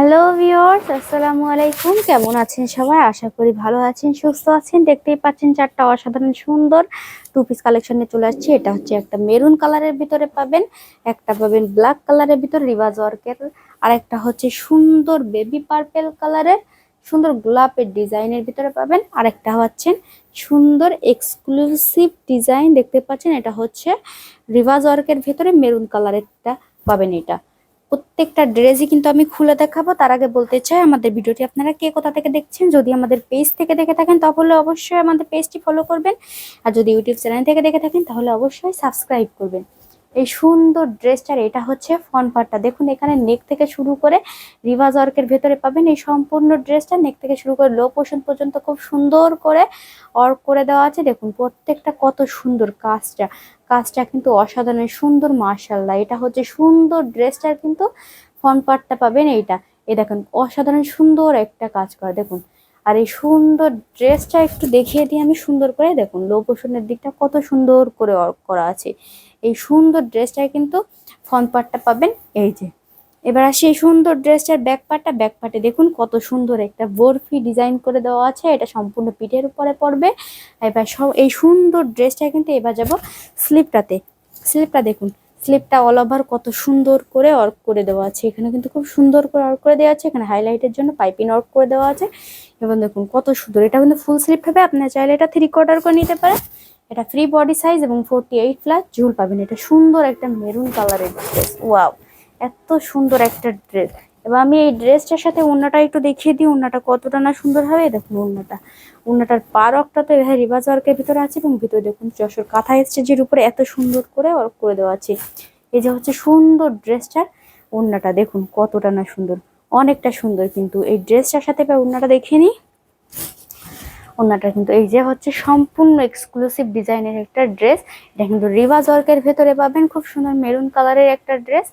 Hello viewers আসসালামু আলাইকুম। কেমন আছেন সবাই? আশা করি ভালো আছেন, সুস্থ আছেন। দেখতেই পাচ্ছেন চারটা অসাধারণ সুন্দর টু পিস কালেকশনে চলে আসছে। এটা হচ্ছে একটা মেরুন কালারের ভিতরে পাবেন, একটা পাবেন ব্ল্যাক কালারের ভিতরে রিভাজ ওয়ার্কের আর একটা হচ্ছে সুন্দর বেবি পার্পেল কালারের সুন্দর গোলাপের ডিজাইনের ভিতরে পাবেন। আর একটা হচ্ছেন সুন্দর এক্সক্লুসিভ ডিজাইন দেখতে পাচ্ছেন? এটা হচ্ছে রিভাজ ওয়ার্কের ভিতরে মেরুন কালারেরটা পাবেন এটা। প্রত্যেকটা ড্রেসই কিন্তু আমি খুলে দেখাবো। তার আগে বলতে চাই, আমাদের ভিডিওটি আপনারা কে কোথা থেকে দেখছেন? যদি আমাদের পেজ থেকে দেখে থাকেন, তাহলে অবশ্যই আমাদের পেজটি ফলো করবেন। আর যদি ইউটিউব চ্যানেল থেকে দেখে থাকেন, তাহলে অবশ্যই সাবস্ক্রাইব করবেন। এই সুন্দর ড্রেসটার, এটা হচ্ছে ফন পার্টটা দেখুন, এখানে নেক থেকে শুরু করে রিভাজ ওয়ার্কের ভেতরে পাবেন এই সম্পূর্ণ ড্রেসটা। নেক থেকে শুরু করে লো পোর্শন পর্যন্ত খুব সুন্দর করে ওয়ার্ক করে দেওয়া আছে। দেখুন, প্রত্যেকটা কত সুন্দর কাজটা। কাজটা কিন্তু অসাধারণ, সুন্দর মার্শাল্লাহ এটা হচ্ছে সুন্দর ড্রেসটার কিন্তু ফ্রন্ট পার্টটা পাবেন এইটা। এই দেখুন, অসাধারণ সুন্দর একটা কাজ করা। দেখুন আর এই সুন্দর ড্রেসটা একটু দেখিয়ে দিই আমি সুন্দর করে দেখুন লো দিকটা কত সুন্দর করে করা আছে। এই সুন্দর ড্রেসটায় কিন্তু ফ্রন্ট পার্টটা পাবেন, এই যে। এবার আসি এই সুন্দর ড্রেসটার ব্যাক পার্টটা ব্যাক পার্টে দেখুন কত সুন্দর একটা বরফি ডিজাইন করে দেওয়া আছে, এটা সম্পূর্ণ পিঠের উপরে পড়বে। এবার সব, এই সুন্দর ড্রেসটা কিন্তু এবার যাব স্লিপটাতে স্লিপটা দেখুন স্লিপটা অল ওভার কত সুন্দর করে ওয়ার্ক করে দেওয়া আছে। এখানে কিন্তু খুব সুন্দর করে ওয়ার্ক করে দেওয়া আছে। এখানে হাইলাইটের জন্য পাইপিং ওয়ার্ক করে দেওয়া আছে। এবং দেখুন কত সুন্দর। এটা কিন্তু ফুল স্লিপ হবে আপনার চাইলে এটা থ্রি কোয়ার্টার করে নিতে পারেন। এটা ফ্রি বডি সাইজ এবং ফোরটি এইট প্লাস ঝুল পাবেন। এটা সুন্দর একটা মেরুন কালারের ড্রেস ওয়াও এত সুন্দর একটা ড্রেস এবার আমি এই ড্রেসটার সাথে ওড়নাটা একটু দেখিয়ে দিই। ওড়নাটা কতটা না সুন্দর হবে? দেখুন ওড়নাটা। ওড়নাটার পারকটা তো এভাবে রিভাজ ওয়ার্কের ভিতরে আছে এবং ভিতরে দেখুন যশোর কাঁথা স্টেজের উপরে এত সুন্দর করে ওয়ার্ক করে দেওয়া আছে। এই যে হচ্ছে সুন্দর ড্রেসটার ওড়নাটা। দেখুন কতটা না সুন্দর। অনেকটা সুন্দর কিন্তু এই ড্রেসটার সাথে এবার ওড়নাটা দেখিয়ে নিই। ওনাটা কিন্তু এই যে হচ্ছে সম্পূর্ণ এক্সক্লুসিভ ডিজাইনের একটা ড্রেস। এটা কিন্তু রিভাজ ওয়ার্কের ভেতরে পাবেন, খুব সুন্দর মেরুন কালারের একটা ড্রেস।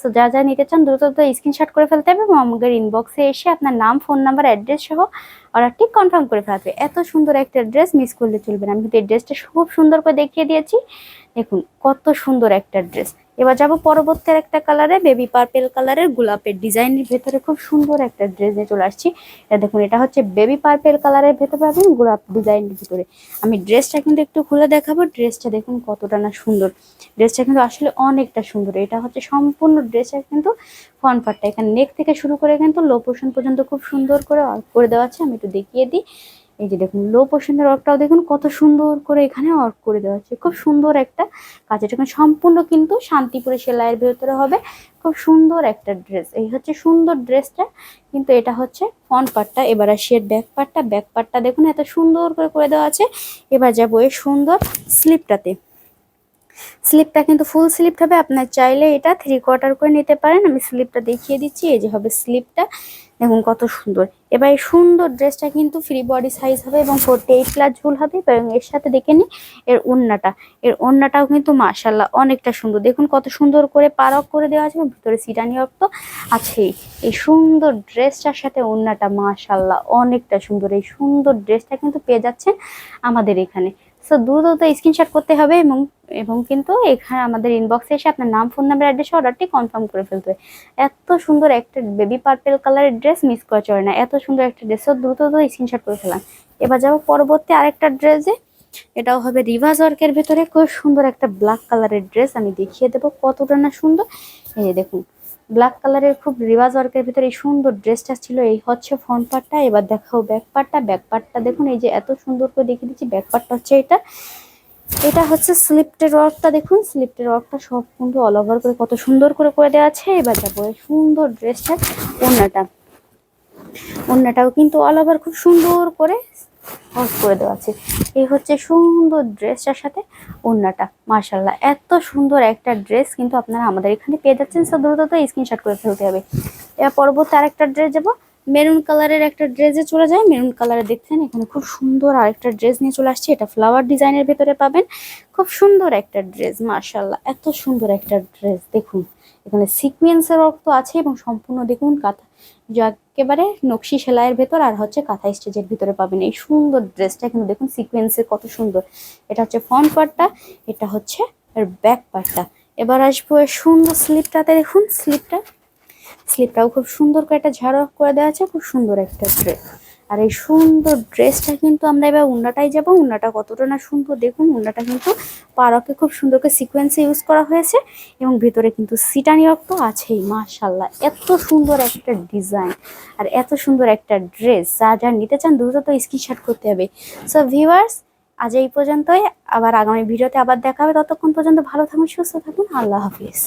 সো যা যা নিতে চান দ্রুত দ্রুত স্ক্রিনশট করে ফেলতে হবে এবং আমাদের ইনবক্সে এসে আপনার নাম ফোন নাম্বার অ্যাড্রেস সহ অর্ডারটি কনফার্ম করে ফেলতে এত সুন্দর একটা ড্রেস মিস করলে চলবে না। আমি কিন্তু এই ড্রেসটা খুব সুন্দর করে দেখিয়ে দিয়েছি। দেখুন কত সুন্দর একটা ড্রেস। এবার যাব পরবর্তী একটা কালারে বেবি পার্পেল কালারের গোলাপের ডিজাইনের ভেতরে। খুব সুন্দর একটা ড্রেস নিয়ে চলে আসছি। এটা দেখুন, এটা হচ্ছে বেবি পার্পেল কালারের ভেতরে পাবেন গোলাপ ডিজাইনের ভিতরে। আমি ড্রেসটা কিন্তু একটু খুলে দেখাবো। ড্রেসটা দেখুন কতটা না সুন্দর। ড্রেসটা কিন্তু আসলে অনেকটা সুন্দর। এটা হচ্ছে সম্পূর্ণ ড্রেসটা কিন্তু ফ্রন্ট পার্টটা এখানে নেক থেকে শুরু করে কিন্তু লো পোর্শন পর্যন্ত খুব সুন্দর করে করে দেওয়া আছে। আমি একটু দেখিয়ে দিই। এই যে দেখুন লো পোর্শনের ওয়ার্কটাও দেখুন কত সুন্দর করে এখানে ওয়ার্ক করে দেওয়া হচ্ছে। খুব সুন্দর একটা কাজ। এটা সম্পূর্ণ কিন্তু শান্তিপুরে সেলাইয়ের ভেতরে হবে। খুব সুন্দর একটা ড্রেস এই হচ্ছে সুন্দর ড্রেসটা কিন্তু এটা হচ্ছে ফ্রন্ট পার্টটা এবার আসি এর ব্যাক পার্টটা ব্যাক পার্টটা দেখুন, এত সুন্দর করে করে দেওয়া আছে। এবার যাব এই সুন্দর স্লিপটাতে স্লিপটা কিন্তু ফুল স্লিপ হবে। আপনার চাইলে এটা থ্রি কোয়ার্টার করে নিতে পারেন। আমি স্লিপটা দেখিয়ে দিচ্ছি, এই যে হবে স্লিপটা দেখুন কত সুন্দর। এবার এই সুন্দর ড্রেসটা কিন্তু ফ্রি বডি সাইজ হবে এবং ফোরটি এইট প্লাস ঝুল হবে। এবং এর সাথে দেখে নিই এর ওন্নাটা এর ওন্নাটাও কিন্তু মার্শাল্লাহ অনেকটা সুন্দর। দেখুন কত সুন্দর করে পারক করে দেওয়া আছে এবং ভিতরে সিটানি তো আছেই। এই সুন্দর ড্রেসটার সাথে ওন্নাটা মার্শাল্লাহ অনেকটা সুন্দর। এই সুন্দর ড্রেসটা কিন্তু পেয়ে যাচ্ছেন আমাদের এখানে। সো দ্রুত স্ক্রিনশট করতে হবে এবং এবং কিন্তু এখানে আমাদের ইনবক্সে এসে আপনার নাম ফোন নাম্বার অ্যাড্রেস অর্ডারটি কনফার্ম করে ফেলতে হবে। এত সুন্দর একটা বেবি পার্পেল কালারের ড্রেস মিস করা চলে না। এত সুন্দর একটা ড্রেসও দ্রুত দ্রুত স্ক্রিনশট করে ফেলাম এবার যাব পরবর্তী আরেকটা ড্রেসে এটাও হবে রিভার্স ওয়ার্কের ভেতরে। খুব সুন্দর একটা ব্ল্যাক কালারের ড্রেস আমি দেখিয়ে দেবো। কতটা না সুন্দর। এই দেখুন ব্ল্যাক কালারের খুব রিভার্স ওয়ার্কের ভিতরে এই সুন্দর ড্রেসটা ছিল, এই হচ্ছে ফ্রন্ট পার্টটা এবার দেখাও ব্যাক পার্টটা ব্যাক পার্টটা দেখুন, এই যে এত সুন্দর করে দেখিয়ে দিচ্ছি ব্যাক পার্টটা হচ্ছে এটা। এটা হচ্ছে স্লিপটের ওয়ার্কটা দেখুন স্লিপটের ওয়ার্কটা সব কিন্তু অল ওভার করে কত সুন্দর করে করে দেওয়া আছে। এবার যাব এই সুন্দর ড্রেসটার ওড়নাটা। ওড়নাটাও কিন্তু অল ওভার খুব সুন্দর করে ওয়ার্ক করে দেওয়া আছে। এই হচ্ছে সুন্দর ড্রেসটার সাথে ওড়নাটা। মার্শাল্লাহ এত সুন্দর একটা ড্রেস কিন্তু আপনারা আমাদের এখানে পেয়ে যাচ্ছেন। সো দ্রুত তো স্ক্রিনশট করে ফেলতে হবে। এবার পরবর্তী আরেকটা ড্রেস যাব। মেরুন কালারের একটা ড্রেসে চলে যায় মেরুন কালারে দেখছেন, এখানে খুব সুন্দর আরেকটা ড্রেস নিয়ে চলে আসছে। এটা ফ্লাওয়ার ডিজাইনের ভেতরে পাবেন। খুব সুন্দর একটা ড্রেস মার্শাল্লাহ এত সুন্দর একটা ড্রেস দেখুন, এখানে সিকুয়েন্সের তো আছে এবং সম্পূর্ণ দেখুন, কাঁথা একেবারে নকশি সেলাইয়ের ভেতর আর হচ্ছে কাঁথা স্টেজের ভিতরে পাবেন। এই সুন্দর ড্রেসটা কিন্তু দেখুন, সিকোয়েন্সের কত সুন্দর। এটা হচ্ছে ফ্রন্ট পার্টটা এটা হচ্ছে ব্যাক পার্টটা এবার আসব সুন্দর স্লিপটাতে দেখুন স্লিপটা স্লিপটাও খুব সুন্দর করে একটা ঝাড়ো করে দেওয়া আছে, খুব সুন্দর একটা ড্রেস আর এই সুন্দর ড্রেসটা কিন্তু আমরা এবার উন্নাটাই যাব। উন্নাটা কতটা না সুন্দর দেখুন, উন্নাটা কিন্তু পারকে খুব সুন্দর করে সিকোয়েন্সে ইউজ করা হয়েছে এবং ভিতরে কিন্তু সিটানি রক্ত আছেই মাশাল্লাহ এত সুন্দর একটা ডিজাইন আর এত সুন্দর একটা ড্রেস যা যা নিতে চান দ্রুত তো স্ক্রিনশট করতে হবে। সো ভিউয়ার্স আজ এই পর্যন্তই। আবার আগামী ভিডিওতে আবার দেখা হবে। ততক্ষণ পর্যন্ত ভালো থাকুন, সুস্থ থাকুন। আল্লাহ হাফিজ।